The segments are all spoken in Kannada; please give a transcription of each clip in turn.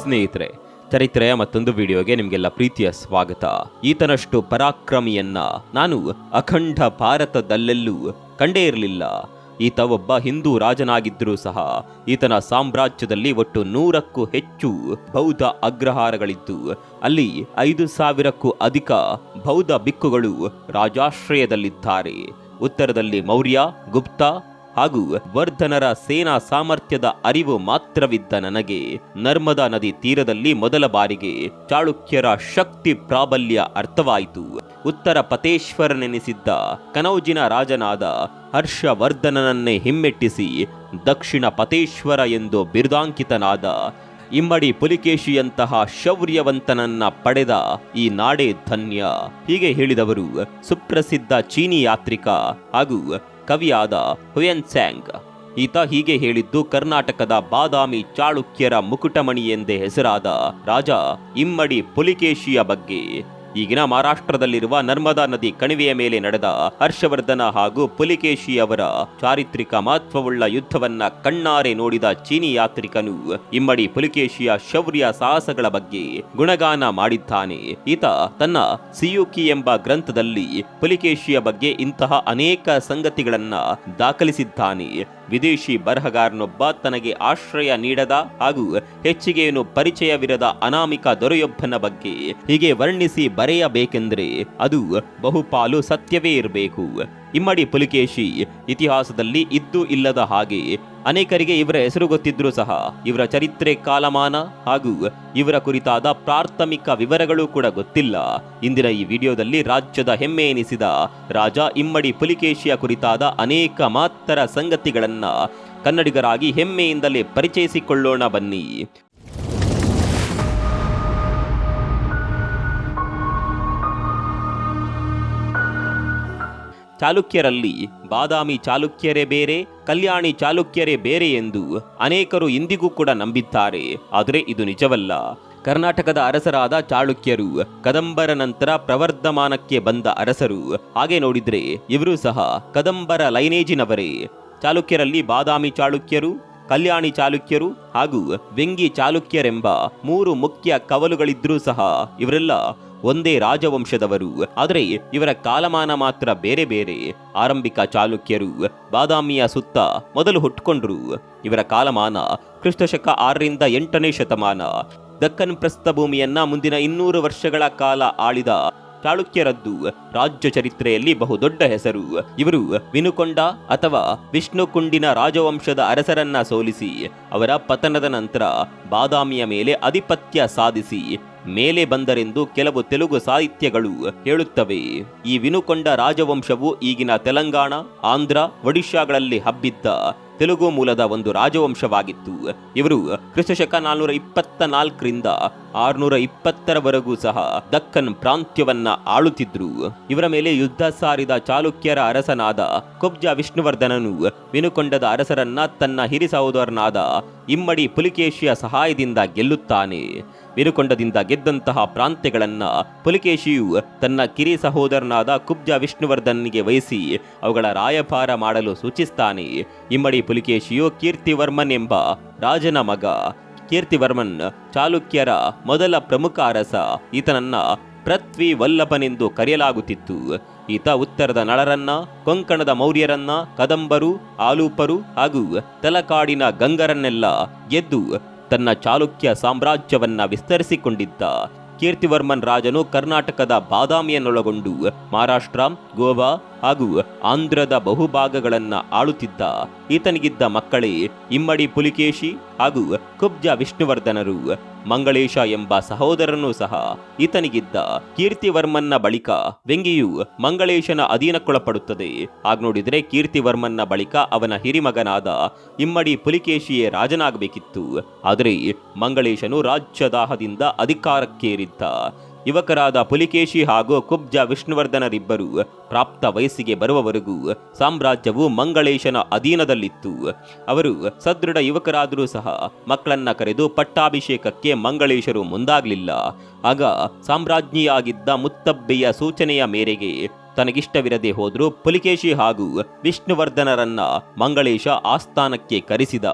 ಸ್ನೇಹಿತರೆ, ಚರಿತ್ರೆಯ ಮತ್ತೊಂದು ವಿಡಿಯೋಗೆ ನಿಮಗೆಲ್ಲ ಪ್ರೀತಿಯ ಸ್ವಾಗತ. ಈತನಷ್ಟು ಪರಾಕ್ರಮಿಯನ್ನ ನಾನು ಅಖಂಡ ಭಾರತದಲ್ಲೆಲ್ಲೂ ಕಂಡೇ ಇರಲಿಲ್ಲ. ಈತ ಒಬ್ಬ ಹಿಂದೂ ರಾಜನಾಗಿದ್ದರೂ ಸಹ ಈತನ ಸಾಮ್ರಾಜ್ಯದಲ್ಲಿ ಒಟ್ಟು ನೂರಕ್ಕೂ ಹೆಚ್ಚು ಬೌದ್ಧ ಅಗ್ರಹಾರಗಳಿದ್ದು, ಅಲ್ಲಿ ಐದು ಸಾವಿರಕ್ಕೂ ಅಧಿಕ ಬೌದ್ಧ ಬಿಕ್ಕುಗಳು ರಾಜಾಶ್ರಯದಲ್ಲಿದ್ದಾರೆ. ಉತ್ತರದಲ್ಲಿ ಮೌರ್ಯ, ಗುಪ್ತ ಹಾಗೂ ವರ್ಧನರ ಸೇನಾ ಸಾಮರ್ಥ್ಯದ ಅರಿವು ಮಾತ್ರವಿದ್ದ ನನಗೆ. ನರ್ಮದಾ ನದಿ ತೀರದಲ್ಲಿ ಮೊದಲ ಬಾರಿಗೆ ಚಾಳುಕ್ಯರ ಶಕ್ತಿ ಪ್ರಾಬಲ್ಯ ಅರ್ಥವಾಯಿತು. ಉತ್ತರ ಪತೇಶ್ವರನೆನಿಸಿದ್ದ ಕನೌಜಿನ ರಾಜನಾದ ಹರ್ಷವರ್ಧನನನ್ನೇ ಹಿಮ್ಮೆಟ್ಟಿಸಿ ದಕ್ಷಿಣ ಪತೇಶ್ವರ ಎಂದು ಬಿರುದಾಂಕಿತನಾದ ಇಮ್ಮಡಿ ಪುಲಿಕೇಶಿಯಂತಹ ಶೌರ್ಯವಂತನನ್ನ ಪಡೆದ ಈ ನಾಡೇ ಧನ್ಯ. ಹೀಗೆ ಹೇಳಿದವರು ಸುಪ್ರಸಿದ್ಧ ಚೀನಿ ಯಾತ್ರಿಕ ಹಾಗೂ ಕವಿಯಾದ ಹುಯನ್ ಸ್ಯಾಂಗ್. ಈತ ಹೀಗೆ ಹೇಳಿದ್ದು, ಕರ್ನಾಟಕದ ಬಾದಾಮಿ ಚಾಳುಕ್ಯರ ಮುಕುಟಮಣಿ ಎಂದೇ ಹೆಸರಾದ ರಾಜ ಇಮ್ಮಡಿ ಪುಲಿಕೇಶಿಯ ಬಗ್ಗೆ. ಈಗಿನ ಮಹಾರಾಷ್ಟ್ರದಲ್ಲಿರುವ ನರ್ಮದಾ ನದಿ ಕಣಿವೆಯ ಮೇಲೆ ನಡೆದ ಹರ್ಷವರ್ಧನ ಹಾಗೂ ಪುಲಿಕೇಶಿ ಅವರ ಚಾರಿತ್ರಿಕ ಮಹತ್ವವುಳ್ಳ ಯುದ್ಧವನ್ನ ಕಣ್ಣಾರೆ ನೋಡಿದ ಚೀನಿ ಯಾತ್ರಿಕನು ಇಮ್ಮಡಿ ಪುಲಿಕೇಶಿಯ ಶೌರ್ಯ ಸಾಹಸಗಳ ಬಗ್ಗೆ ಗುಣಗಾನ ಮಾಡಿದ್ದಾನೆ. ಈತ ತನ್ನ ಸಿಯುಕಿ ಎಂಬ ಗ್ರಂಥದಲ್ಲಿ ಪುಲಿಕೇಶಿಯ ಬಗ್ಗೆ ಇಂತಹ ಅನೇಕ ಸಂಗತಿಗಳನ್ನ ದಾಖಲಿಸಿದ್ದಾನೆ. ವಿದೇಶಿ ಬರಹಗಾರನೊಬ್ಬ ತನಗೆ ಆಶ್ರಯ ನೀಡದ ಹಾಗೂ ಹೆಚ್ಚಿಗೆಯನ್ನು ಪರಿಚಯವಿರದ ಅನಾಮಿಕ ದೊರೆಯೊಬ್ಬನ ಬಗ್ಗೆ ಹೀಗೆ ವರ್ಣಿಸಿ ಬರೆಯಬೇಕೆಂದ್ರೆ ಅದು ಬಹುಪಾಲು ಸತ್ಯವೇ ಇರಬೇಕು. ಇಮ್ಮಡಿ ಪುಲಿಕೇಶಿ, ಇತಿಹಾಸದಲ್ಲಿ ಇದ್ದು ಇಲ್ಲದ ಹಾಗೆ ಅನೇಕರಿಗೆ ಇವರ ಹೆಸರು ಗೊತ್ತಿದ್ರೂ ಸಹ ಇವರ ಚರಿತ್ರೆ ಕಾಲಮಾನ ಹಾಗೂ ಇವರ ಕುರಿತಾದ ಪ್ರಾಥಮಿಕ ವಿವರಗಳು ಕೂಡ ಗೊತ್ತಿಲ್ಲ. ಇಂದಿನ ಈ ವಿಡಿಯೋದಲ್ಲಿ ರಾಜ್ಯದ ಹೆಮ್ಮೆ ಎನಿಸಿದ ರಾಜ ಇಮ್ಮಡಿ ಪುಲಿಕೇಶಿಯ ಕುರಿತಾದ ಅನೇಕ ಮಾತ್ರ ಸಂಗತಿಗಳನ್ನು ಕನ್ನಡಿಗರಾಗಿ ಹೆಮ್ಮೆಯಿಂದಲೇ ಪರಿಚಯಿಸಿಕೊಳ್ಳೋಣ ಬನ್ನಿ. ಚಾಲುಕ್ಯರಲ್ಲಿ ಬಾದಾಮಿ ಚಾಲುಕ್ಯರೇ ಬೇರೆ, ಕಲ್ಯಾಣಿ ಚಾಲುಕ್ಯರೇ ಬೇರೆ ಎಂದು ಅನೇಕರು ಇಂದಿಗೂ ಕೂಡ ನಂಬಿದ್ದಾರೆ. ಆದರೆ ಇದು ನಿಜವಲ್ಲ. ಕರ್ನಾಟಕದ ಅರಸರಾದ ಚಾಳುಕ್ಯರು ಕದಂಬರ ನಂತರ ಪ್ರವರ್ಧಮಾನಕ್ಕೆ ಬಂದ ಅರಸರು. ಹಾಗೆ ನೋಡಿದ್ರೆ ಇವರು ಸಹ ಕದಂಬರ ಲೈನೇಜಿನವರೇ. ಚಾಲುಕ್ಯರಲ್ಲಿ ಬಾದಾಮಿ ಚಾಳುಕ್ಯರು ಕಲ್ಯಾಣಿ ಚಾಲುಕ್ಯರು ಹಾಗೂ ವೆಂಗಿ ಚಾಲುಕ್ಯರೆಂಬ ಮೂರು ಮುಖ್ಯ ಕವಲುಗಳಿದ್ರೂ ಸಹ ಇವರೆಲ್ಲ ಒಂದೇ ರಾಜವಂಶದವರು. ಆದರೆ ಇವರ ಕಾಲಮಾನ ಮಾತ್ರ ಬೇರೆ ಬೇರೆ. ಆರಂಭಿಕ ಚಾಲುಕ್ಯರು ಬಾದಾಮಿಯ ಸುತ್ತ ಮೊದಲು ಹುಟ್ಟುಕೊಂಡ್ರು ಇವರ ಕಾಲಮಾನ ಕ್ರಿಸ್ತಶಕ ಆರರಿಂದ ಎಂಟನೇ ಶತಮಾನ. ದಕ್ಕನ್ ಪ್ರಸ್ಥಭೂಮಿಯನ್ನ ಮುಂದಿನ ಇನ್ನೂರು ವರ್ಷಗಳ ಕಾಲ ಆಳಿದ ಚಾಳುಕ್ಯರದ್ದು ರಾಜ್ಯ ಚರಿತ್ರೆಯಲ್ಲಿ ಬಹುದೊಡ್ಡ ಹೆಸರು. ಇವರು ವಿನುಕೊಂಡ ಅಥವಾ ವಿಷ್ಣುಕುಂಡಿನ ರಾಜವಂಶದ ಅರಸರನ್ನ ಸೋಲಿಸಿ, ಅವರ ಪತನದ ನಂತರ ಬಾದಾಮಿಯ ಮೇಲೆ ಆಧಿಪತ್ಯ ಸಾಧಿಸಿ, ಮೇಲೆ ಬಂದರೆಂದು ಕೆಲವು ತೆಲುಗು ಸಾಹಿತ್ಯಗಳು ಹೇಳುತ್ತವೆ. ಈ ವಿನುಕೊಂಡ ರಾಜವಂಶವು ಈಗಿನ ತೆಲಂಗಾಣ, ಆಂಧ್ರ, ಒಡಿಶಾಗಳಲ್ಲಿ ಹಬ್ಬಿದ್ದ ತೆಲುಗು ಮೂಲದ ಒಂದು ರಾಜವಂಶವಾಗಿತ್ತು. ಇವರು ಕ್ರಿಸ್ತಶಕ ನಾಲ್ನೂರ ಇಪ್ಪತ್ತ ನಾಲ್ಕರಿಂದ ಆರುನೂರ ಇಪ್ಪತ್ತರವರೆಗೂ ಸಹ ದಕ್ಕನ್ ಪ್ರಾಂತ್ಯವನ್ನ ಆಳುತ್ತಿದ್ರು. ಇವರ ಮೇಲೆ ಯುದ್ಧ ಸಾರಿದ ಚಾಲುಕ್ಯರ ಅರಸನಾದ ಕುಬ್ಜ ವಿಷ್ಣುವರ್ಧನನು ವಿನುಕೊಂಡದ ಅರಸರನ್ನ ತನ್ನ ಹಿರಿ ಸಹೋದರನಾದ ಇಮ್ಮಡಿ ಪುಲಿಕೇಶಿಯ ಸಹಾಯದಿಂದ ಗೆಲ್ಲುತ್ತಾನೆ. ವಿನುಕೊಂಡದಿಂದ ಗೆದ್ದಂತಹ ಪ್ರಾಂತ್ಯಗಳನ್ನು ಪುಲಿಕೇಶಿಯು ತನ್ನ ಕಿರಿ ಸಹೋದರನಾದ ಕುಬ್ಜ ವಿಷ್ಣುವರ್ಧನ್ಗೆ ವಹಿಸಿ ಅವುಗಳ ರಾಯಭಾರ ಮಾಡಲು ಸೂಚಿಸ್ತಾನೆ. ಇಮ್ಮಡಿ ಪುಲಿಕೇಶಿಯು ಕೀರ್ತಿವರ್ಮನ್ ಎಂಬ ರಾಜನ ಮಗ. ಕೀರ್ತಿವರ್ಮನ್ ಚಾಲುಕ್ಯರ ಮೊದಲ ಪ್ರಮುಖ ಅರಸ. ಈತನನ್ನ ಪೃಥ್ವಿ ವಲ್ಲಭನೆಂದು ಕರೆಯಲಾಗುತ್ತಿತ್ತು. ಈತ ಉತ್ತರದ ನಳರನ್ನ, ಕೊಂಕಣದ ಮೌರ್ಯರನ್ನ, ಕದಂಬರು, ಆಲೂಪರು ಹಾಗೂ ತಲಕಾಡಿನ ಗಂಗರನ್ನೆಲ್ಲ ಗೆದ್ದು ತನ್ನ ಚಾಲುಕ್ಯ ಸಾಮ್ರಾಜ್ಯವನ್ನ ವಿಸ್ತರಿಸಿಕೊಂಡಿದ್ದ. ಕೀರ್ತಿವರ್ಮನ್ ರಾಜನು ಕರ್ನಾಟಕದ ಬಾದಾಮಿಯನ್ನೊಳಗೊಂಡು ಮಹಾರಾಷ್ಟ್ರ, ಗೋವಾ ಹಾಗೂ ಆಂಧ್ರದ ಬಹುಭಾಗಗಳನ್ನ ಆಳುತ್ತಿದ್ದ ಈತನಿಗಿದ್ದ ಮಕ್ಕಳೇ ಇಮ್ಮಡಿ ಪುಲಿಕೇಶಿ ಹಾಗೂ ಕುಬ್ಜ ವಿಷ್ಣುವರ್ಧನರು. ಮಂಗಳೇಶ ಎಂಬ ಸಹೋದರನೂ ಸಹ ಈತನಿಗಿದ್ದ ಕೀರ್ತಿವರ್ಮನ್ನ ಬಳಿಕ ವೆಂಗಿಯು ಮಂಗಳೇಶನ ಅಧೀನಕ್ಕೊಳಪಡುತ್ತದೆ. ಆಗ ನೋಡಿದರೆ ಕೀರ್ತಿವರ್ಮನ್ನ ಬಳಿಕ ಅವನ ಹಿರಿಮಗನಾದ ಇಮ್ಮಡಿ ಪುಲಿಕೇಶಿಯೇ ರಾಜನಾಗಬೇಕಿತ್ತು. ಆದರೆ ಮಂಗಳೇಶನು ರಾಜ್ಯದಾಹದಿಂದ ಅಧಿಕಾರಕ್ಕೇರಿದ್ದ ಯುವಕರಾದ ಪುಲಿಕೇಶಿ ಹಾಗೂ ಕುಬ್ಜ ವಿಷ್ಣುವರ್ಧನರಿಬ್ಬರು ಪ್ರಾಪ್ತ ವಯಸ್ಸಿಗೆ ಬರುವವರೆಗೂ ಸಾಮ್ರಾಜ್ಯವು ಮಂಗಳೇಶನ ಅಧೀನದಲ್ಲಿತ್ತು. ಅವರು ಸದೃಢ ಯುವಕರಾದರೂ ಸಹ ಮಕ್ಕಳನ್ನ ಕರೆದು ಪಟ್ಟಾಭಿಷೇಕಕ್ಕೆ ಮಂಗಳೇಶರು ಮುಂದಾಗಲಿಲ್ಲ. ಆಗ ಸಾಮ್ರಾಜ್ಞಿಯಾಗಿದ್ದ ಮುತ್ತಬ್ಬೆಯ ಸೂಚನೆಯ ಮೇರೆಗೆ ತನಗಿಷ್ಟವಿರದೆ ಹೋದರೂ ಪುಲಿಕೇಶಿ ಹಾಗೂ ವಿಷ್ಣುವರ್ಧನರನ್ನ ಮಂಗಳೇಶ ಆಸ್ಥಾನಕ್ಕೆ ಕರೆಸಿದ.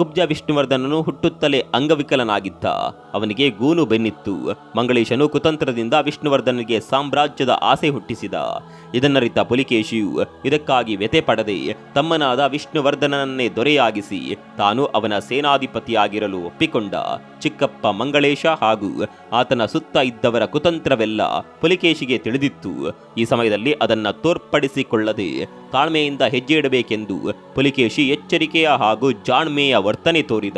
ಕುಬ್ಜ ವಿಷ್ಣುವರ್ಧನನು ಹುಟ್ಟುತ್ತಲೇ ಅಂಗವಿಕಲನಾಗಿದ್ದ. ಅವನಿಗೆ ಗೂನು ಬೆನ್ನಿತ್ತು. ಮಂಗಳೇಶನು ಕುತಂತ್ರದಿಂದ ವಿಷ್ಣುವರ್ಧನಿಗೆ ಸಾಮ್ರಾಜ್ಯದ ಆಸೆ ಹುಟ್ಟಿಸಿದ. ಇದನ್ನರಿತ ಪುಲಿಕೇಶಿಯು ಇದಕ್ಕಾಗಿ ವ್ಯತೆ ಪಡದೆ ತಮ್ಮನಾದ ವಿಷ್ಣುವರ್ಧನನ್ನೇ ದೊರೆಯಾಗಿಸಿ ತಾನು ಅವನ ಸೇನಾಧಿಪತಿಯಾಗಿರಲು ಒಪ್ಪಿಕೊಂಡ. ಚಿಕ್ಕಪ್ಪ ಮಂಗಳೇಶ ಹಾಗೂ ಆತನ ಸುತ್ತ ಇದ್ದವರ ಕುತಂತ್ರವೆಲ್ಲ ಪುಲಿಕೇಶಿಗೆ ತಿಳಿದಿತ್ತು. ಈ ಸಮಯದಲ್ಲಿ ಅದನ್ನ ತೋರ್ಪಡಿಸಿಕೊಳ್ಳದೆ ತಾಳ್ಮೆಯಿಂದ ಹೆಜ್ಜೆ ಇಡಬೇಕೆಂದು ಪುಲಿಕೇಶಿ ಎಚ್ಚರಿಕೆಯ ಹಾಗೂ ಜಾಣ್ಮೆಯ ವರ್ತನೆ ತೋರಿದ.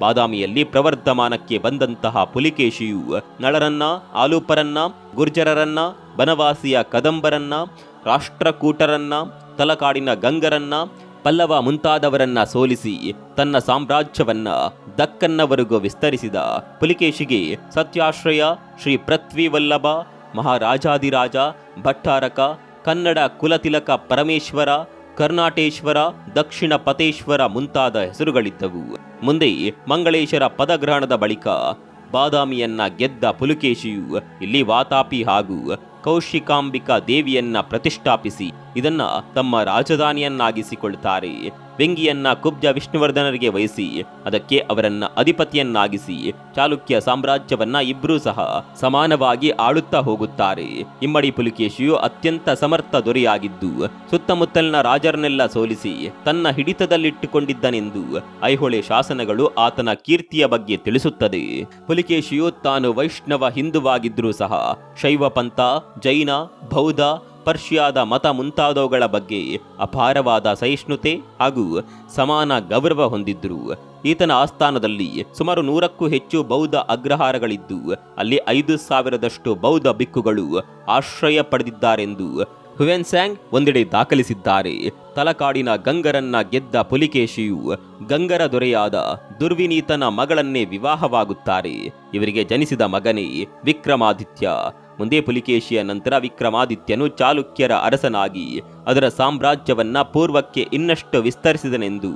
ಬಾದಾಮಿಯಲ್ಲಿ ಪ್ರವರ್ಧಮಾನಕ್ಕೆ ಬಂದಂತಹ ಪುಲಿಕೇಶಿಯು ನಳರನ್ನ, ಆಲೂಪರನ್ನ, ಗುರ್ಜರರನ್ನ, ಬನವಾಸಿಯ ಕದಂಬರನ್ನ, ರಾಷ್ಟ್ರಕೂಟರನ್ನ, ತಲಕಾಡಿನ ಗಂಗರನ್ನ, ಪಲ್ಲವ ಮುಂತಾದವರನ್ನ ಸೋಲಿಸಿ ತನ್ನ ಸಾಮ್ರಾಜ್ಯವನ್ನ ದಕ್ಕನ್ನವರೆಗೂ ವಿಸ್ತರಿಸಿದ. ಪುಲಿಕೇಶಿಗೆ ಸತ್ಯಾಶ್ರಯ, ಶ್ರೀ ಪೃಥ್ವಿವಲ್ಲಭ ಮಹಾರಾಜಾದಿರಾಜ ಭಟ್ಟಾರಕ, ಕನ್ನಡ ಕುಲತಿಲಕ ಪರಮೇಶ್ವರ ಕರ್ನಾಟೇಶ್ವರ, ದಕ್ಷಿಣ ಪತೇಶ್ವರ ಮುಂತಾದ ಹೆಸರುಗಳಿದ್ದವು. ಮುಂದೆ ಮಂಗಳೇಶರ ಪದಗ್ರಹಣದ ಬಳಿಕ ಬಾದಾಮಿಯನ್ನ ಗೆದ್ದ ಪುಲುಕೇಶಿಯು ಇಲ್ಲಿ ವಾತಾಪಿ ಹಾಗೂ ಕೌಶಿಕಾಂಬಿಕಾ ದೇವಿಯನ್ನ ಪ್ರತಿಷ್ಠಾಪಿಸಿ ಇದನ್ನ ತಮ್ಮ ರಾಜಧಾನಿಯನ್ನಾಗಿಸಿಕೊಳ್ತಾರೆ. ವೆಂಗಿಯನ್ನ ಕುಬ್ಜ ವಿಷ್ಣುವರ್ಧನರಿಗೆ ವಹಿಸಿ, ಅದಕ್ಕೆ ಅವರನ್ನ ಅಧಿಪತಿಯನ್ನಾಗಿಸಿ, ಚಾಲುಕ್ಯ ಸಾಮ್ರಾಜ್ಯವನ್ನ ಇಬ್ಬರೂ ಸಹ ಸಮಾನವಾಗಿ ಆಳುತ್ತಾ ಹೋಗುತ್ತಾರೆ. ಇಮ್ಮಡಿ ಪುಲಿಕೇಶಿಯು ಅತ್ಯಂತ ಸಮರ್ಥ ದೊರೆಯಾಗಿದ್ದು, ಸುತ್ತಮುತ್ತಲಿನ ರಾಜರನ್ನೆಲ್ಲ ಸೋಲಿಸಿ, ತನ್ನ ಹಿಡಿತದಲ್ಲಿಟ್ಟುಕೊಂಡಿದ್ದನೆಂದು ಐಹೊಳೆ ಶಾಸನಗಳು ಆತನ ಕೀರ್ತಿಯ ಬಗ್ಗೆ ತಿಳಿಸುತ್ತದೆ. ಪುಲಿಕೇಶಿಯು ತಾನು ವೈಷ್ಣವ ಹಿಂದುವಾಗಿದ್ರೂ ಸಹ ಶೈವ ಪಂಥ ಜೈನ, ಬೌದ್ಧ ಪರ್ಷಿಯಾದ ಮತ ಮುಂತಾದವುಗಳ ಬಗ್ಗೆ ಅಪಾರವಾದ ಸಹಿಷ್ಣುತೆ ಹಾಗೂ ಸಮಾನ ಗೌರವ ಹೊಂದಿದ್ದರು. ಈತನ ಆಸ್ಥಾನದಲ್ಲಿ ಸುಮಾರು ನೂರಕ್ಕೂ ಹೆಚ್ಚು ಬೌದ್ಧ ಅಗ್ರಹಾರಗಳಿದ್ದು, ಅಲ್ಲಿ ಐದು ಸಾವಿರದಷ್ಟು ಬೌದ್ಧ ಬಿಕ್ಕುಗಳು ಆಶ್ರಯ ಪಡೆದಿದ್ದಾರೆಂದು ಹುವೆನ್ಸ್ಯಾಂಗ್ ಒಂದೆಡೆ ದಾಖಲಿಸಿದ್ದಾರೆ. ತಲಕಾಡಿನ ಗಂಗರನ್ನ ಗೆದ್ದ ಪುಲಿಕೇಶಿಯು ಗಂಗರ ದೊರೆಯಾದ ದುರ್ವಿನೀತನ ಮಗಳನ್ನೇ ವಿವಾಹವಾಗುತ್ತಾರೆ. ಇವರಿಗೆ ಜನಿಸಿದ ಮಗನೇ ವಿಕ್ರಮಾದಿತ್ಯ. ಮುಂದೆ ಪುಲಿಕೇಶಿಯ ನಂತರ ವಿಕ್ರಮಾದಿತ್ಯನು ಚಾಲುಕ್ಯರ ಅರಸನಾಗಿ ಅದರ ಸಾಮ್ರಾಜ್ಯವನ್ನ ಪೂರ್ವಕ್ಕೆ ಇನ್ನಷ್ಟು ವಿಸ್ತರಿಸಿದನೆಂದು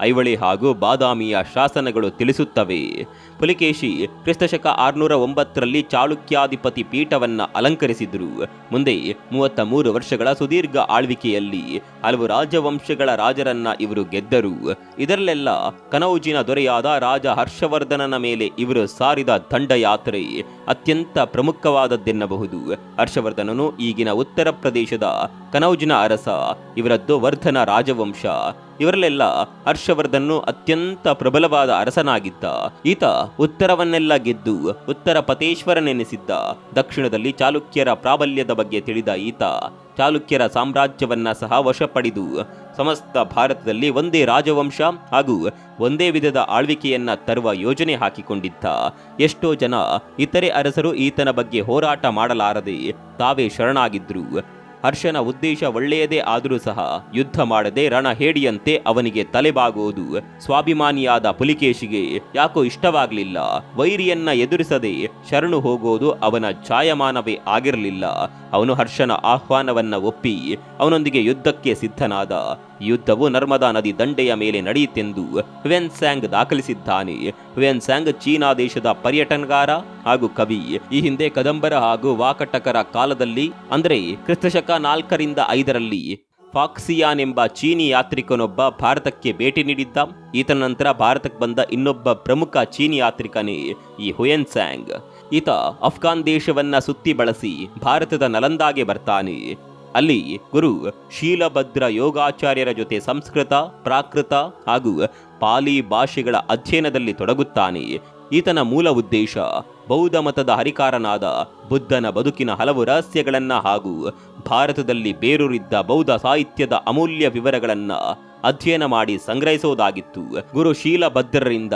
ಐವಳೆ ಹಾಗೂ ಬಾದಾಮಿಯ ಶಾಸನಗಳು ತಿಳಿಸುತ್ತವೆ. ಪುಲಿಕೇಶಿ ಕ್ರಿಸ್ತಶಕ ಆರುನೂರ ಒಂಬತ್ತರಲ್ಲಿ ಚಾಳುಕ್ಯಾಧಿಪತಿ ಪೀಠವನ್ನ ಅಲಂಕರಿಸಿದರು. ಮುಂದೆ ಮೂವತ್ತ ಮೂರು ವರ್ಷಗಳ ಸುದೀರ್ಘ ಆಳ್ವಿಕೆಯಲ್ಲಿ ಹಲವು ರಾಜವಂಶಗಳ ರಾಜರನ್ನ ಇವರು ಗೆದ್ದರು. ಇದರಲ್ಲೆಲ್ಲ ಕನೌಜಿನ ದೊರೆಯಾದ ರಾಜ ಹರ್ಷವರ್ಧನನ ಮೇಲೆ ಇವರು ಸಾರಿದ ದಂಡಯಾತ್ರೆ ಅತ್ಯಂತ ಪ್ರಮುಖವಾದದ್ದೆನ್ನಬಹುದು. ಹರ್ಷವರ್ಧನನು ಈಗಿನ ಉತ್ತರ ಪ್ರದೇಶದ ಕನೌಜಿನ ಅರಸ, ಇವರದ್ದು ವರ್ಧನ ರಾಜವಂಶ. ಇವರಲ್ಲೆಲ್ಲ ಹರ್ಷವರ್ಧನ್ನು ಅತ್ಯಂತ ಪ್ರಬಲವಾದ ಅರಸನಾಗಿದ್ದ. ಈತ ಉತ್ತರವನ್ನೆಲ್ಲ ಗೆದ್ದು ಉತ್ತರ ಪತೇಶ್ವರನೆನಿಸಿದ್ದ. ದಕ್ಷಿಣದಲ್ಲಿ ಚಾಲುಕ್ಯರ ಪ್ರಾಬಲ್ಯದ ಬಗ್ಗೆ ತಿಳಿದ ಈತ ಚಾಲುಕ್ಯರ ಸಾಮ್ರಾಜ್ಯವನ್ನ ಸಹ ವಶಪಡಿದು ಸಮಸ್ತ ಭಾರತದಲ್ಲಿ ಒಂದೇ ರಾಜವಂಶ ಹಾಗೂ ಒಂದೇ ವಿಧದ ಆಳ್ವಿಕೆಯನ್ನ ತರುವ ಯೋಜನೆ ಹಾಕಿಕೊಂಡಿದ್ದ. ಎಷ್ಟೋ ಜನ ಇತರೆ ಅರಸರು ಈತನ ಬಗ್ಗೆ ಹೋರಾಟ ಮಾಡಲಾರದೆ ತಾವೇ ಶರಣಾಗಿದ್ರು. ಹರ್ಷನ ಉದ್ದೇಶ ಒಳ್ಳೆಯದೇ ಆದರೂ ಸಹ ಯುದ್ಧ ಮಾಡದೆ ರಣಹೇಡಿಯಂತೆ ಅವನಿಗೆ ತಲೆಬಾಗುವುದು. ಸ್ವಾಭಿಮಾನಿಯಾದ ಪುಲಿಕೇಶಿಗೆ ಯಾಕೋ ಇಷ್ಟವಾಗಲಿಲ್ಲ. ವೈರಿಯನ್ನ ಎದುರಿಸದೆ ಶರಣು ಹೋಗೋದು ಅವನ ಛಾಯಮಾನವೇ ಆಗಿರಲಿಲ್ಲ. ಅವನು ಹರ್ಷನ ಆಹ್ವಾನವನ್ನ ಒಪ್ಪಿ ಅವನೊಂದಿಗೆ ಯುದ್ಧಕ್ಕೆ ಸಿದ್ಧನಾದ. ಯುದ್ಧವು ನರ್ಮದಾ ನದಿ ದಂಡೆಯ ಮೇಲೆ ನಡೆಯಿತೆಂದು ಹುವೆನ್ಸ್ಯಾಂಗ್ ದಾಖಲಿಸಿದ್ದಾನೆ. ವೆನ್ಸ್ಯಾಂಗ್ ಚೀನಾ ದೇಶದ ಪರ್ಯಟನಗಾರ ಹಾಗೂ ಕವಿ. ಈ ಹಿಂದೆ ಕದಂಬರ ಹಾಗೂ ವಾಕಟಕರ ಕಾಲದಲ್ಲಿ, ಅಂದರೆ ಕ್ರಿಸ್ತಶಕ ನಾಲ್ಕರಿಂದ ಐದರಲ್ಲಿ, ಫಾಕ್ಸಿಯಾನ್ ಎಂಬ ಚೀನಿ ಯಾತ್ರಿಕನೊಬ್ಬ ಭಾರತಕ್ಕೆ ಭೇಟಿ ನೀಡಿದ್ದ. ಈತನ ನಂತರ ಭಾರತಕ್ಕೆ ಬಂದ ಇನ್ನೊಬ್ಬ ಪ್ರಮುಖ ಚೀನಿ ಯಾತ್ರಿಕನೇ ಈ ಹುಯೆನ್ಸ್ಯಾಂಗ್ ಈತ ಅಫ್ಘಾನ್ ದೇಶವನ್ನ ಸುತ್ತಿ ಬಳಸಿ ಭಾರತದ ನಲಂದಾಗೆ ಬರ್ತಾನೆ. ಅಲ್ಲಿ ಗುರು ಶೀಲಭದ್ರ ಯೋಗಾಚಾರ್ಯರ ಜೊತೆ ಸಂಸ್ಕೃತ, ಪ್ರಾಕೃತ ಹಾಗೂ ಪಾಲಿ ಭಾಷೆಗಳ ಅಧ್ಯಯನದಲ್ಲಿ ತೊಡಗುತ್ತಾನೆ. ಈತನ ಮೂಲ ಉದ್ದೇಶ ಬೌದ್ಧ ಮತದ ಹರಿಕಾರನಾದ ಬುದ್ಧನ ಬದುಕಿನ ಹಲವು ರಹಸ್ಯಗಳನ್ನು ಹಾಗೂ ಭಾರತದಲ್ಲಿ ಬೇರೂರಿದ್ದ ಬೌದ್ಧ ಸಾಹಿತ್ಯದ ಅಮೂಲ್ಯ ವಿವರಗಳನ್ನು ಅಧ್ಯಯನ ಮಾಡಿ ಸಂಗ್ರಹಿಸುವುದಾಗಿತ್ತು ಗುರು ಶೀಲಭದ್ರರಿಂದ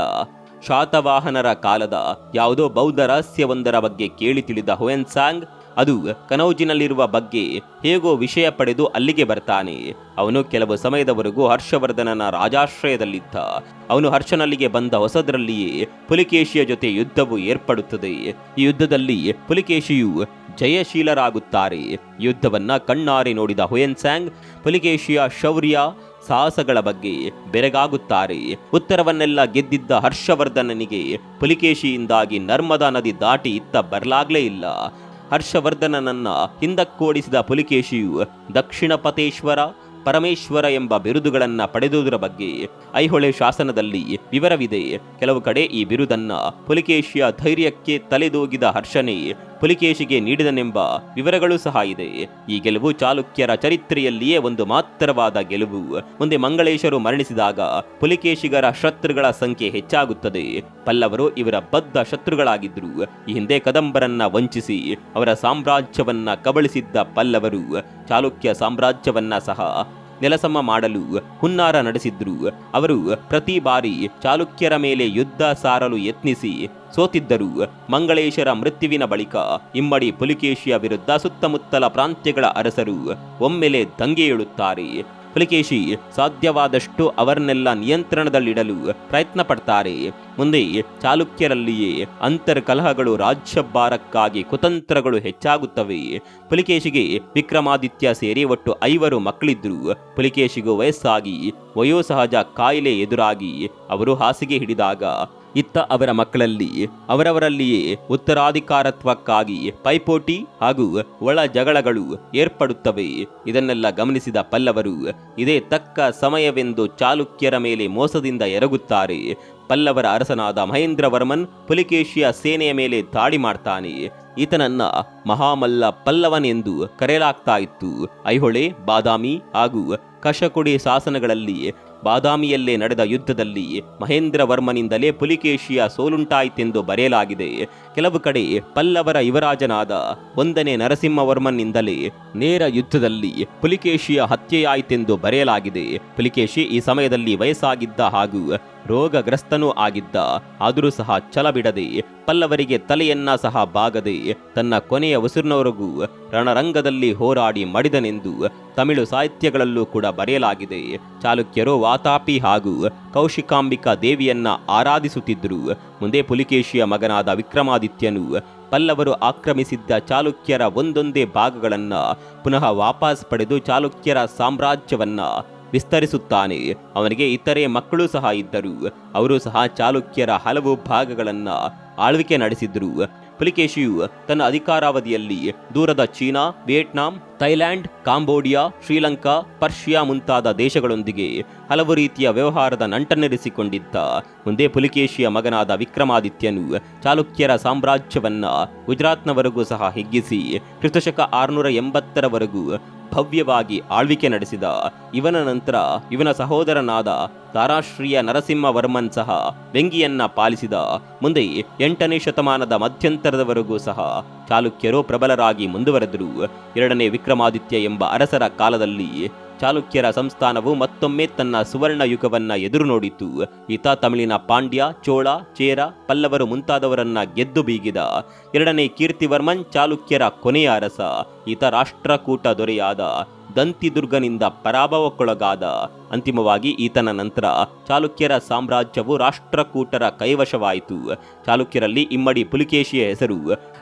ಶಾತವಾಹನರ ಕಾಲದ ಯಾವುದೋ ಬೌದ್ಧ ರಹಸ್ಯವೊಂದರ ಬಗ್ಗೆ ಕೇಳಿ ತಿಳಿದ ಹುಯೆನ್ಸಾಂಗ್ ಅದು ಕನೌಜಿನಲ್ಲಿರುವ ಬಗ್ಗೆ ಹೇಗೋ ವಿಷಯ ಪಡೆದು ಅಲ್ಲಿಗೆ ಬರ್ತಾನೆ. ಅವನು ಕೆಲವು ಸಮಯದವರೆಗೂ ಹರ್ಷವರ್ಧನನ ರಾಜಾಶ್ರಯದಲ್ಲಿದ್ದ. ಅವನು ಹರ್ಷನಲ್ಲಿಗೆ ಬಂದ ಹೊಸದರಲ್ಲಿಯೇ ಪುಲಿಕೇಶಿಯ ಜೊತೆ ಯುದ್ಧವು ಏರ್ಪಡುತ್ತದೆ. ಈ ಯುದ್ಧದಲ್ಲಿ ಪುಲಿಕೇಶಿಯು ಜಯಶೀಲರಾಗುತ್ತಾರೆ. ಯುದ್ಧವನ್ನ ಕಣ್ಣಾರೆ ನೋಡಿದ ಹುಯೆನ್ಸ್ಯಾಂಗ್ ಪುಲಿಕೇಶಿಯ ಶೌರ್ಯ ಸಾಹಸಗಳ ಬಗ್ಗೆ ಬೆರಗಾಗುತ್ತಾರೆ. ಉತ್ತರವನ್ನೆಲ್ಲ ಗೆದ್ದಿದ್ದ ಹರ್ಷವರ್ಧನನಿಗೆ ಪುಲಿಕೇಶಿಯಿಂದಾಗಿ ನರ್ಮದಾ ನದಿ ದಾಟಿ ಇತ್ತ ಬರಲಾಗಲೇ ಇಲ್ಲ. ಹರ್ಷವರ್ಧನನನ್ನ ಹಿಂದಕ್ಕೋಡಿಸಿದ ಪುಲಿಕೇಶಿಯು ದಕ್ಷಿಣ ಪತೇಶ್ವರ ಪರಮೇಶ್ವರ ಎಂಬ ಬಿರುದುಗಳನ್ನ ಪಡೆದುದರ ಬಗ್ಗೆ ಐಹೊಳೆ ಶಾಸನದಲ್ಲಿ ವಿವರವಿದೆ. ಕೆಲವು ಕಡೆ ಈ ಬಿರುದನ್ನ ಪುಲಿಕೇಶಿಯ ಧೈರ್ಯಕ್ಕೆ ತಲೆದೋಗಿದ ಹರ್ಷನೇ ಪುಲಿಕೇಶಿಗೆ ನೀಡಿದನೆಂಬ ವಿವರಗಳು ಸಹ ಇದೆ. ಈ ಗೆಲುವು ಚಾಲುಕ್ಯರ ಚರಿತ್ರೆಯಲ್ಲಿಯೇ ಒಂದು ಮಾತ್ರವಾದ ಗೆಲುವು. ಮುಂದೆ ಮಂಗಳೇಶರು ಮರಣಿಸಿದಾಗ ಪುಲಿಕೇಶಿಗರ ಶತ್ರುಗಳ ಸಂಖ್ಯೆ ಹೆಚ್ಚಾಗುತ್ತದೆ. ಪಲ್ಲವರು ಇವರ ಬದ್ಧ ಶತ್ರುಗಳಾಗಿದ್ದರು ಈ ಹಿಂದೆ ಕದಂಬರನ್ನ ವಂಚಿಸಿ ಅವರ ಸಾಮ್ರಾಜ್ಯವನ್ನ ಕಬಳಿಸಿದ್ದ ಪಲ್ಲವರು ಚಾಲುಕ್ಯ ಸಾಮ್ರಾಜ್ಯವನ್ನ ಸಹ ನೆಲಸಮ ಮಾಡಲು ಹುನ್ನಾರ ನಡೆಸಿದ್ರು. ಅವರು ಪ್ರತಿ ಬಾರಿ ಚಾಲುಕ್ಯರ ಮೇಲೆ ಯುದ್ಧ ಸಾರಲು ಯತ್ನಿಸಿ ಸೋತಿದ್ದರು. ಮಂಗಳೇಶರ ಮೃತ್ಯುವಿನ ಬಳಿಕ ಇಮ್ಮಡಿ ಪುಲಿಕೇಶಿಯ ವಿರುದ್ಧ ಸುತ್ತಮುತ್ತಲ ಪ್ರಾಂತ್ಯಗಳ ಅರಸರು ಒಮ್ಮೆಲೆ ದಂಗೆಯೇಳುತ್ತಾರೆ ಪುಲಿಕೇಶಿ ಸಾಧ್ಯವಾದಷ್ಟು ಅವರನ್ನೆಲ್ಲ ನಿಯಂತ್ರಣದಲ್ಲಿಡಲು ಪ್ರಯತ್ನ ಪಡ್ತಾರೆ. ಮುಂದೆ ಚಾಲುಕ್ಯರಲ್ಲಿಯೇ ಅಂತರ್ಕಲಹಗಳು ರಾಜ್ಯಭಾರಕ್ಕಾಗಿ ಕುತಂತ್ರಗಳು ಹೆಚ್ಚಾಗುತ್ತವೆ. ಪುಲಿಕೇಶಿಗೆ ವಿಕ್ರಮಾದಿತ್ಯ ಸೇರಿ ಒಟ್ಟು ಐವರು ಮಕ್ಕಳಿದ್ರು. ಪುಲಿಕೇಶಿಗೂ ವಯಸ್ಸಾಗಿ, ವಯೋಸಹಜ ಕಾಯಿಲೆ ಎದುರಾಗಿ ಅವರು ಹಾಸಿಗೆ ಹಿಡಿದಾಗ ಇತ್ತ ಅವರ ಮಕ್ಕಳಲ್ಲಿ, ಅವರವರಲ್ಲಿಯೇ ಉತ್ತರಾಧಿಕಾರತ್ವಕ್ಕಾಗಿ ಪೈಪೋಟಿ ಹಾಗೂ ಒಳ ಜಗಳಗಳು ಏರ್ಪಡುತ್ತವೆ. ಇದನ್ನೆಲ್ಲ ಗಮನಿಸಿದ ಪಲ್ಲವರು, ಇದೇ ತಕ್ಕ ಸಮಯವೆಂದು ಚಾಲುಕ್ಯರ ಮೇಲೆ ಮೋಸದಿಂದ ಎರಗುತ್ತಾರೆ. ಪಲ್ಲವರ ಅರಸನಾದ ಮಹೇಂದ್ರವರ್ಮನ್ ಪುಲಿಕೇಶಿಯ ಸೇನೆಯ ಮೇಲೆ ದಾಳಿ ಮಾಡ್ತಾನೆ. ಈತನನ್ನ ಮಹಾಮಲ್ಲ ಪಲ್ಲವನ್ ಎಂದು ಕರೆಯಲಾಗ್ತಾ ಇತ್ತು. ಐಹೊಳೆ, ಬಾದಾಮಿ ಹಾಗೂ ಕಶಕುಡಿ ಶಾಸನಗಳಲ್ಲಿ ಬಾದಾಮಿಯಲ್ಲೇ ನಡೆದ ಯುದ್ಧದಲ್ಲಿ ಮಹೇಂದ್ರವರ್ಮನಿಂದಲೇ ಪುಲಿಕೇಶಿಯ ಸೋಲುಂಟಾಯಿತೆಂದು ಬರೆಯಲಾಗಿದೆ. ಕೆಲವು ಕಡೆ ಪಲ್ಲವರ ಯುವರಾಜನಾದ ಒಂದನೇ ನರಸಿಂಹವರ್ಮನಿಂದಲೇ ನೇರ ಯುದ್ಧದಲ್ಲಿ ಪುಲಿಕೇಶಿಯ ಹತ್ಯೆಯಾಯಿತೆಂದು ಬರೆಯಲಾಗಿದೆ. ಪುಲಿಕೇಶಿ ಈ ಸಮಯದಲ್ಲಿ ವಯಸ್ಸಾಗಿದ್ದ ಹಾಗೂ ರೋಗಗ್ರಸ್ತನೂ ಆಗಿದ್ದ, ಆದರೂ ಸಹ ಛಲ ಬಿಡದೆ ಪಲ್ಲವರಿಗೆ ತಲೆಯನ್ನ ಸಹ ಬಾಗದೆ ತನ್ನ ಕೊನೆಯ ಉಸಿರಿನವರೆಗೂ ರಣರಂಗದಲ್ಲಿ ಹೋರಾಡಿ ಮಡಿದನೆಂದು ತಮಿಳು ಸಾಹಿತ್ಯಗಳಲ್ಲೂ ಕೂಡ ಬರೆಯಲಾಗಿದೆ. ಚಾಲುಕ್ಯರು ವಾತಾಪಿ ಹಾಗೂ ಕೌಶಿಕಾಂಬಿಕಾ ದೇವಿಯನ್ನ ಆರಾಧಿಸುತ್ತಿದ್ದರು. ಮುಂದೆ ಪುಲಿಕೇಶಿಯ ಮಗನಾದ ವಿಕ್ರಮಾದಿತ್ಯನು ಪಲ್ಲವರು ಆಕ್ರಮಿಸಿದ್ದ ಚಾಲುಕ್ಯರ ಒಂದೊಂದೇ ಭಾಗಗಳನ್ನು ಪುನಃ ವಾಪಸ್ ಪಡೆದು ಚಾಲುಕ್ಯರ ಸಾಮ್ರಾಜ್ಯವನ್ನ ವಿಸ್ತರಿಸುತ್ತಾನೆ. ಅವನಿಗೆ ಇತರೆ ಮಕ್ಕಳು ಸಹ ಇದ್ದರು. ಅವರು ಸಹ ಚಾಲುಕ್ಯರ ಹಲವು ಭಾಗಗಳನ್ನು ಆಳ್ವಿಕೆ ನಡೆಸಿದ್ದರು ಪುಲಿಕೇಶಿಯು ತನ್ನ ಅಧಿಕಾರಾವಧಿಯಲ್ಲಿ ದೂರದ China, Vietnam Thailand, Cambodia, Sri Lanka, Persia ಮುಂತಾದ ದೇಶಗಳೊಂದಿಗೆ ಹಲವು ರೀತಿಯ ವ್ಯವಹಾರದ ನಂಟನ್ನಿರಿಸಿಕೊಂಡಿದ್ದ ಮುಂದೆ ಪುಲಿಕೇಶಿಯ ಮಗನಾದ ವಿಕ್ರಮಾದಿತ್ಯನು ಚಾಲುಕ್ಯರ ಸಾಮ್ರಾಜ್ಯವನ್ನು ಗುಜರಾತ್ನವರೆಗೂ ಸಹ ಹಿಗ್ಗಿಸಿ ಕ್ರಿಸ್ತಶಕ ಆರುನೂರ ಎಂಬತ್ತರವರೆಗೂ ಭವ್ಯವಾಗಿ ಆಳ್ವಿಕೆ ನಡೆಸಿದ. ಇವನ ನಂತರ ಇವನ ಸಹೋದರನಾದ ತಾರಾಶ್ರೀಯ ನರಸಿಂಹವರ್ಮನ್ ಸಹ ವೆಂಗಿಯನ್ನ ಪಾಲಿಸಿದ. ಮುಂದೆ ಎಂಟನೇ ಶತಮಾನದ ಮಧ್ಯಂತರದವರೆಗೂ ಸಹ ಚಾಲುಕ್ಯರು ಪ್ರಬಲರಾಗಿ ಮುಂದುವರೆದರು. ಎರಡನೇ ವಿಕ್ರಮಾದಿತ್ಯ ಎಂಬ ಅರಸರ ಕಾಲದಲ್ಲಿ ಚಾಲುಕ್ಯರ ಸಂಸ್ಥಾನವು ಮತ್ತೊಮ್ಮೆ ತನ್ನ ಸುವರ್ಣ ಯುಗವನ್ನ ಎದುರು ನೋಡಿತು ಈತ ತಮಿಳಿನ ಪಾಂಡ್ಯ, ಚೋಳ, ಚೇರ, ಪಲ್ಲವರು ಮುಂತಾದವರನ್ನ ಗೆದ್ದು ಬೀಗಿದ. ಎರಡನೇ ಕೀರ್ತಿವರ್ಮನ್ ಚಾಲುಕ್ಯರ ಕೊನೆಯ ಅರಸ. ಈತ ರಾಷ್ಟ್ರಕೂಟ ದೊರೆಯಾದ. ದಂತಿದುರ್ಗನಿಂದ ಪರಾಭವಕ್ಕೊಳಗಾದ ಅಂತಿಮವಾಗಿ ಈತನ ನಂತರ ಚಾಲುಕ್ಯರ ಸಾಮ್ರಾಜ್ಯವು ರಾಷ್ಟ್ರಕೂಟರ ಕೈವಶವಾಯಿತು. ಚಾಲುಕ್ಯರಲ್ಲಿ ಇಮ್ಮಡಿ ಪುಲಿಕೇಶಿಯ ಹೆಸರು.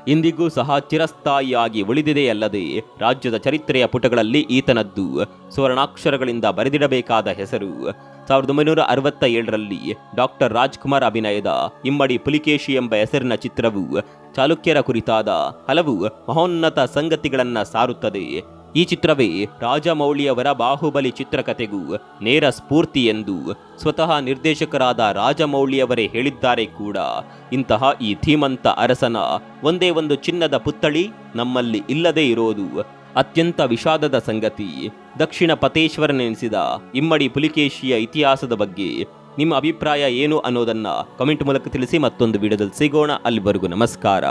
ಇಂದಿಗೂ ಸಹ ಚಿರಸ್ಥಾಯಿಯಾಗಿ ಉಳಿದಿದೆಯಲ್ಲದೆ ರಾಜ್ಯದ ಚರಿತ್ರೆಯ ಪುಟಗಳಲ್ಲಿ ಈತನದ್ದು ಸುವರ್ಣಾಕ್ಷರಗಳಿಂದ ಬರೆದಿಡಬೇಕಾದ ಹೆಸರು. ಸಾವಿರದ ಒಂಬೈನೂರ ಅರವತ್ತ ಏಳರಲ್ಲಿ ಡಾಕ್ಟರ್ ರಾಜ್ಕುಮಾರ್ ಅಭಿನಯದ ಇಮ್ಮಡಿ ಪುಲಿಕೇಶಿ ಎಂಬ ಹೆಸರಿನ ಚಿತ್ರವು ಚಾಲುಕ್ಯರ ಕುರಿತಾದ ಹಲವು ಮಹೋನ್ನತ ಸಂಗತಿಗಳನ್ನು ಸಾರುತ್ತದೆ. ಈ ಚಿತ್ರವೇ ರಾಜಮೌಳಿಯವರ ಬಾಹುಬಲಿ ಚಿತ್ರಕಥೆಗೂ ನೇರ ಸ್ಫೂರ್ತಿ ಎಂದು ಸ್ವತಃ ನಿರ್ದೇಶಕರಾದ ರಾಜಮೌಳಿಯವರೇ ಹೇಳಿದ್ದಾರೆ ಕೂಡ. ಇಂತಹ ಈ ಧೀಮಂತ ಅರಸನ ಒಂದೇ ಒಂದು ಚಿನ್ನದ ಪುತ್ಥಳಿ ನಮ್ಮಲ್ಲಿ ಇಲ್ಲದೇ ಇರೋದು ಅತ್ಯಂತ ವಿಷಾದದ ಸಂಗತಿ. ದಕ್ಷಿಣ ಪತೇಶ್ವರನೆನಿಸಿದ ಇಮ್ಮಡಿ ಪುಲಿಕೇಶಿಯ ಇತಿಹಾಸದ ಬಗ್ಗೆ ನಿಮ್ಮ ಅಭಿಪ್ರಾಯ ಏನು ಅನ್ನೋದನ್ನ ಕಮೆಂಟ್ ಮೂಲಕ ತಿಳಿಸಿ ಮತ್ತೊಂದು ವಿಡಿಯೋದಲ್ಲಿ ಸಿಗೋಣ. ಅಲ್ಲಿವರೆಗೂ ನಮಸ್ಕಾರ.